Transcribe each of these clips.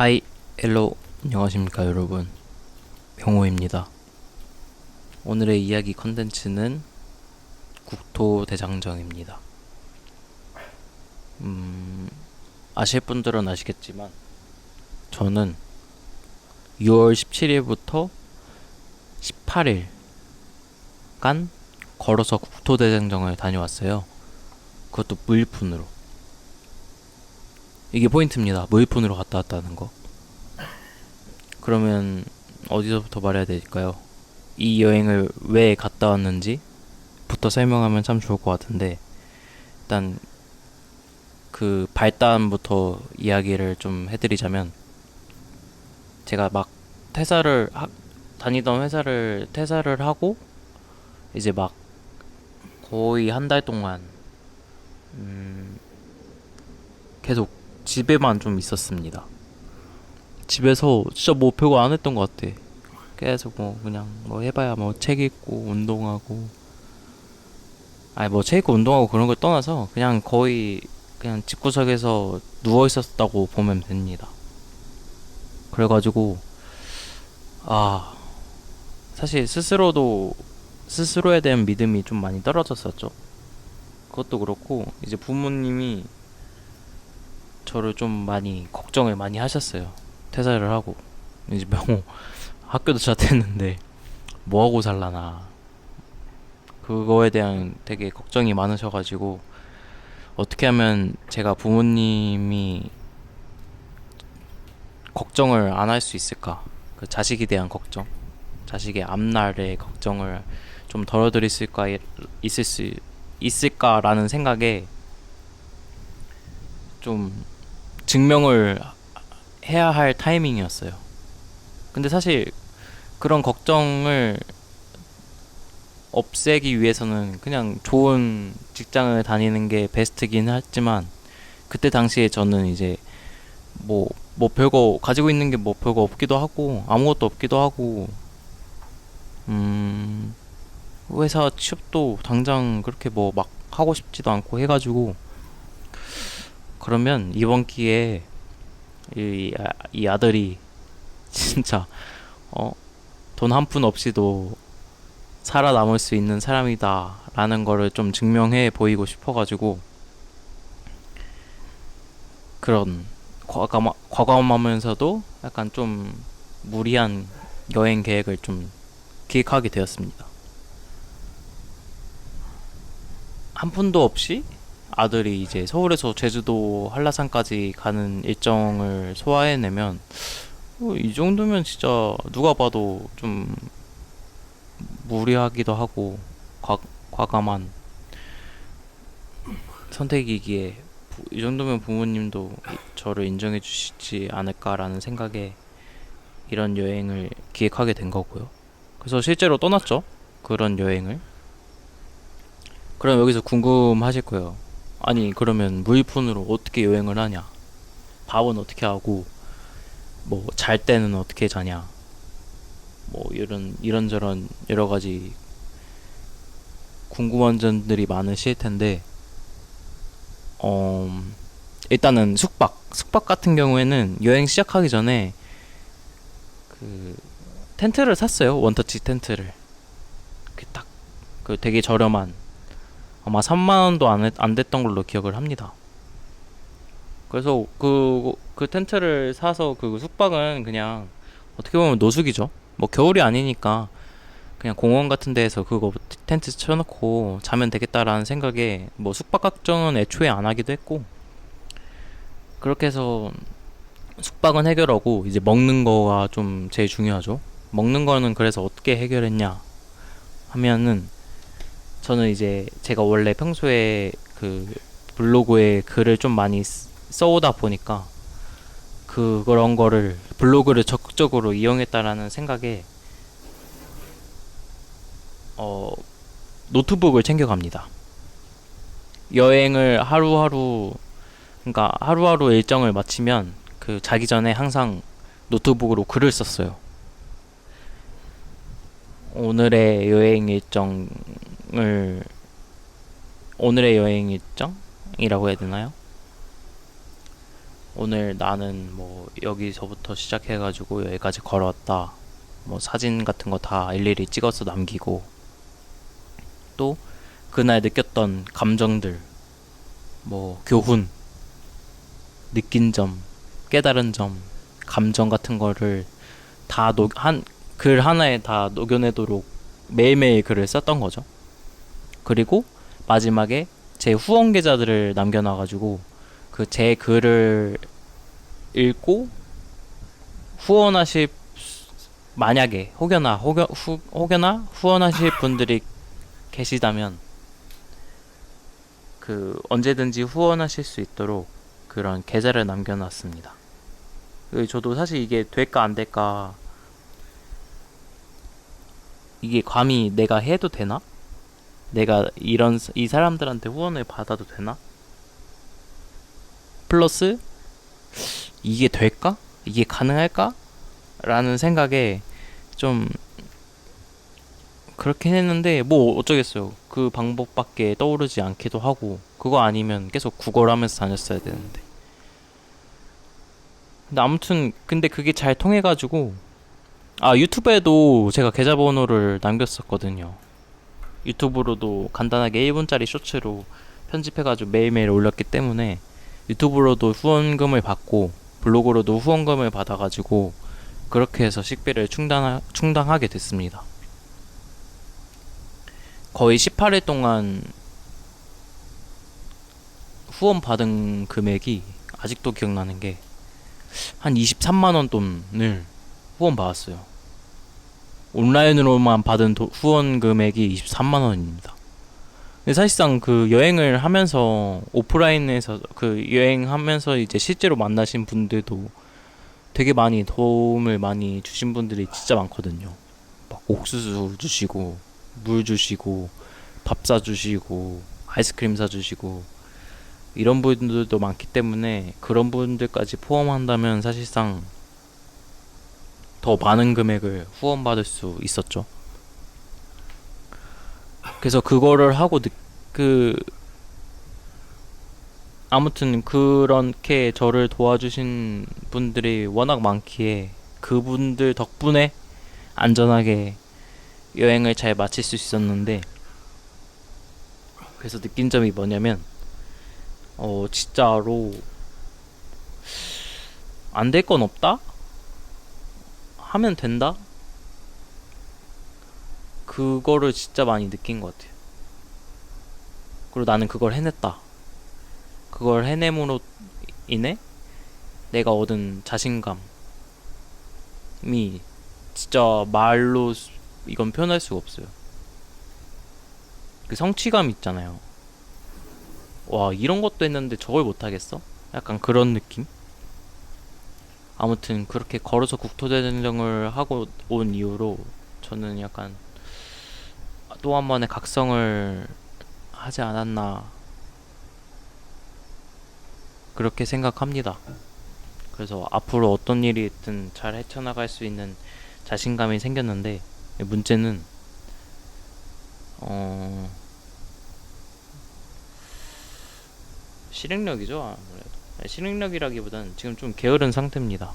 하이, 헬로, 안녕하십니까 여러분. 명호입니다. 오늘의 이야기 컨텐츠는 국토대장정입니다. 음, 아실 분들은 아시겠지만, 저는 6월 17일부터 18일간 걸어서 국토대장정을 다녀왔어요. 그것도 무일푼으로. 이게 포인트입니다. 무일푼으로 갔다 왔다는 거. 그러면 어디서부터 말해야 될까요? 이 여행을 왜 갔다 왔는지부터 설명하면 참 좋을 것 같은데 일단 그 발단부터 이야기를 좀 해드리자면 제가 막 퇴사를 하, 다니던 회사를 퇴사를 하고 이제 막 거의 한 달 동안 음, 계속 집에만 좀 있었습니다. 집에서 진짜 뭐 별거 안 했던 것 같아. 계속 뭐 그냥 뭐 해봐야 뭐 책 읽고 운동하고 아니 뭐 책 읽고 운동하고 그런 걸 떠나서 그냥 거의 그냥 집구석에서 누워 있었다고 보면 됩니다. 그래가지고 아 사실 스스로도 스스로에 대한 믿음이 좀 많이 떨어졌었죠. 그것도 그렇고 이제 부모님이 저를 좀 많이 걱정을 많이 하셨어요. 퇴사를 하고. 이제 명호 학교도 자퇴했는데 뭐 하고 살라나. 그거에 대한 되게 걱정이 많으셔가지고 어떻게 하면 제가 부모님이 걱정을 안 할 수 있을까? 그 자식에 대한 걱정 자식의 앞날의 걱정을 좀 덜어드릴 수가 있을 수 있을까라는 생각에 좀 증명을 해야 할 타이밍이었어요. 근데 사실 그런 걱정을 없애기 위해서는 그냥 좋은 직장을 다니는 게 베스트긴 하지만 그때 당시에 저는 이제 뭐, 뭐 별거 가지고 있는 게 뭐 별거 없기도 하고 아무것도 없기도 하고 음 회사 취업도 당장 그렇게 뭐 막 하고 싶지도 않고 해가지고 그러면 이번 기회에 이, 아- 이 아들이 진짜 어, 돈 한 푼 없이도 살아남을 수 있는 사람이다라는 거를 좀 증명해 보이고 싶어가지고 그런 과감, 과감하면서도 약간 좀 무리한 여행 계획을 좀 기획하게 되었습니다. 한 푼도 없이 아들이 이제 서울에서 제주도 한라산까지 가는 일정을 소화해내면 어, 이 정도면 진짜 누가 봐도 좀 무리하기도 하고 과, 과감한 선택이기에 부- 이 정도면 부모님도 저를 인정해 주시지 않을까라는 생각에 이런 여행을 기획하게 된 거고요. 그래서 실제로 떠났죠. 그런 여행을. 그럼 여기서 궁금하실 거예요. 아니 그러면 무일푼으로 어떻게 여행을 하냐? 밥은 어떻게 하고 뭐 잘 때는 어떻게 자냐? 뭐 이런 이런저런 여러 가지 궁금한 점들이 많으실 텐데 어 일단은 숙박 숙박 같은 경우에는 여행 시작하기 전에 그 텐트를 샀어요 원터치 텐트를 그 딱그 되게 저렴한 아마 3만 원도 안, 했- 안 됐던 걸로 기억을 합니다. 그래서 그, 그 텐트를 사서 그 숙박은 그냥 어떻게 보면 노숙이죠. 뭐 겨울이 아니니까 그냥 공원 같은 데에서 그거 텐트 쳐놓고 자면 되겠다라는 생각에 뭐 숙박 걱정은 애초에 안 하기도 했고 그렇게 해서 숙박은 해결하고 이제 먹는 거가 좀 제일 중요하죠. 먹는 거는 그래서 어떻게 해결했냐 하면은 저는 이제 제가 원래 평소에 그 블로그에 글을 좀 많이 쓰- 써오다 보니까 그 그런 거를 블로그를 적극적으로 이용했다라는 생각에 어 노트북을 챙겨갑니다. 여행을 하루하루 그러니까 하루하루 일정을 마치면 그 자기 전에 항상 노트북으로 글을 썼어요. 오늘의 여행 일정 을 오늘의 여행 일정이라고 해야 되나요? 오늘 나는 뭐 여기서부터 시작해가지고 여기까지 걸어왔다. 뭐 사진 같은 거 다 일일이 찍어서 남기고 또 그날 느꼈던 감정들 뭐 교훈 느낀 점 깨달은 점 감정 같은 거를 다한글 하나에 다 녹여내도록 매일매일 글을 썼던 거죠. 그리고 마지막에 제 후원 계좌들을 남겨놔가지고 그 제 글을 읽고 후원하실 만약에 혹여나 혹여, 후, 혹여나 후원하실 분들이 계시다면 그 언제든지 후원하실 수 있도록 그런 계좌를 남겨놨습니다. 그 저도 사실 이게 될까 안 될까 이게 감히 내가 해도 되나? 내가 이런 이 사람들한테 후원을 받아도 되나? 플러스 이게 될까? 이게 가능할까? 라는 생각에 좀 그렇긴 했는데 뭐 어쩌겠어요. 그 방법밖에 떠오르지 않기도 하고 그거 아니면 계속 구걸 하면서 다녔어야 되는데. 근데 아무튼 근데 그게 잘 통해 가지고 아 유튜브에도 제가 계좌번호를 남겼었거든요. 유튜브로도 간단하게 1분짜리 쇼츠로 편집해가지고 매일매일 올렸기 때문에 유튜브로도 후원금을 받고 블로그로도 후원금을 받아가지고 그렇게 해서 식비를 충당 충당하게 됐습니다. 거의 18일 동안 후원 받은 금액이 아직도 기억나는 게 한 23만 원 돈을 후원 받았어요. 온라인으로만 받은 도, 후원 금액이 23만 원입니다. 근데 사실상 그 여행을 하면서 오프라인에서 그 여행하면서 이제 실제로 만나신 분들도 되게 많이 도움을 많이 주신 분들이 진짜 많거든요. 막 옥수수 주시고 물 주시고 밥 사주시고 아이스크림 사주시고 이런 분들도 많기 때문에 그런 분들까지 포함한다면 사실상 더 많은 금액을 후원받을 수 있었죠. 그래서 그거를 하고 느, 그 아무튼 그렇게 저를 도와주신 분들이 워낙 많기에 그분들 덕분에 안전하게 여행을 잘 마칠 수 있었는데 그래서 느낀 점이 뭐냐면 어 진짜로 안 될 건 없다? 하면 된다? 그거를 진짜 많이 느낀 것 같아요. 그리고 나는 그걸 해냈다. 그걸 해냄으로 인해 내가 얻은 자신감이 진짜 말로 이건 표현할 수가 없어요. 그 성취감 있잖아요. 와 이런 것도 했는데 저걸 못하겠어? 약간 그런 느낌? 아무튼 그렇게 걸어서 국토대장정을 하고 온 이후로 저는 약간 또 한 번의 각성을 하지 않았나 그렇게 생각합니다. 그래서 앞으로 어떤 일이 있든 잘 헤쳐나갈 수 있는 자신감이 생겼는데 문제는 어 실행력이죠 아무래도 실행력이라기보다는 지금 좀 게으른 상태입니다.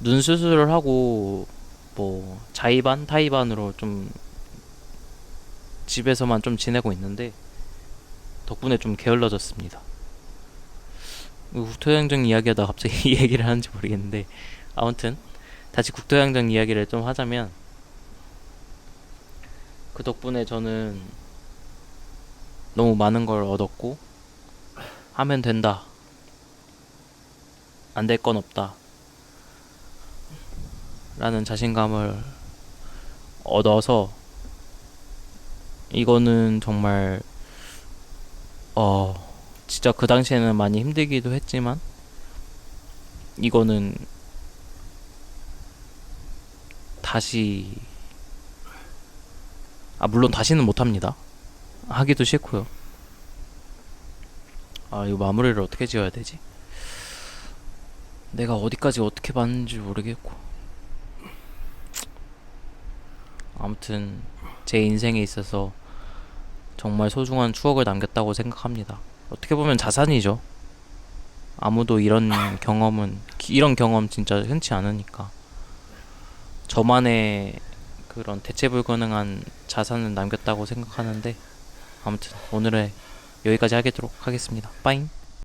눈 수술을 하고 뭐 자의반 타의반으로 좀 집에서만 좀 지내고 있는데 덕분에 좀 게을러졌습니다. 국토양정 이야기하다 갑자기 이 얘기를 하는지 모르겠는데 아무튼 다시 국토양정 이야기를 좀 하자면 그 덕분에 저는 너무 많은 걸 얻었고 하면 된다. 안 될 건 없다. 라는 자신감을 얻어서 이거는 정말 어 진짜 그 당시에는 많이 힘들기도 했지만 이거는 다시 아 물론 다시는 못합니다. 하기도 싫고요. 아 이거 마무리를 어떻게 지어야 되지? 내가 어디까지 어떻게 봤는지 모르겠고 아무튼 제 인생에 있어서 정말 소중한 추억을 남겼다고 생각합니다. 어떻게 보면 자산이죠. 아무도 이런 경험은 이런 경험 진짜 흔치 않으니까 저만의 그런 대체 불가능한 자산을 남겼다고 생각하는데 아무튼 오늘의 여기까지 하겠도록 하겠습니다. 빠잉.